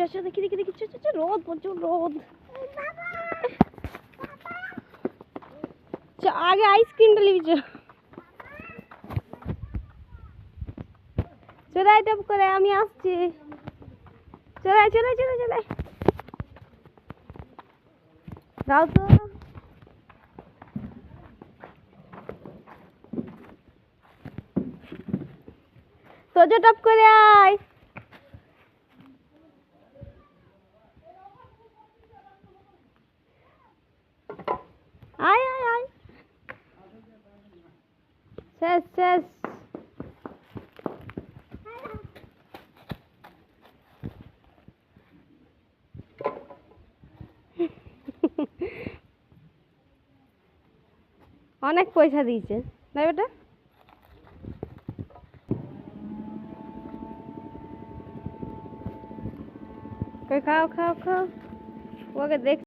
চল চল দেখি দেখি দেখি রোদ প্রচুর রোদ। আগে আইসক্রিমটা নিবি চল চলে আয় টপ করে আমি আসছি। চলে আয় চলে আয়, চলে আয়, চলে দাও তো। তোজো টপ করে আয়। শেষ শেষ অনেক পয়সা দিয়েছে না বেটা কই খাও খাও খাও ওকে দেখ